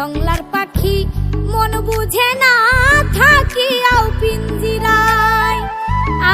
জংলার পাখি মন বুঝে না থাকিয়াও পিঞ্জিরায়।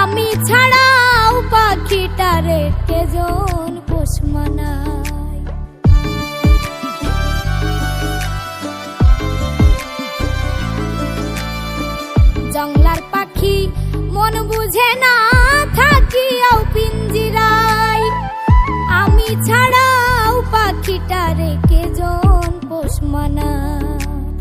আমি ছাড়াও পাখিটারে কেজন পোষ মানায়। জংলার পাখি মন বুঝে না থাকিয়াও পিঞ্জিরায়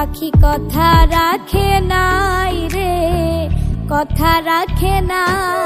পাখি কথা রাখে নাই রে কথা রাখে নাই।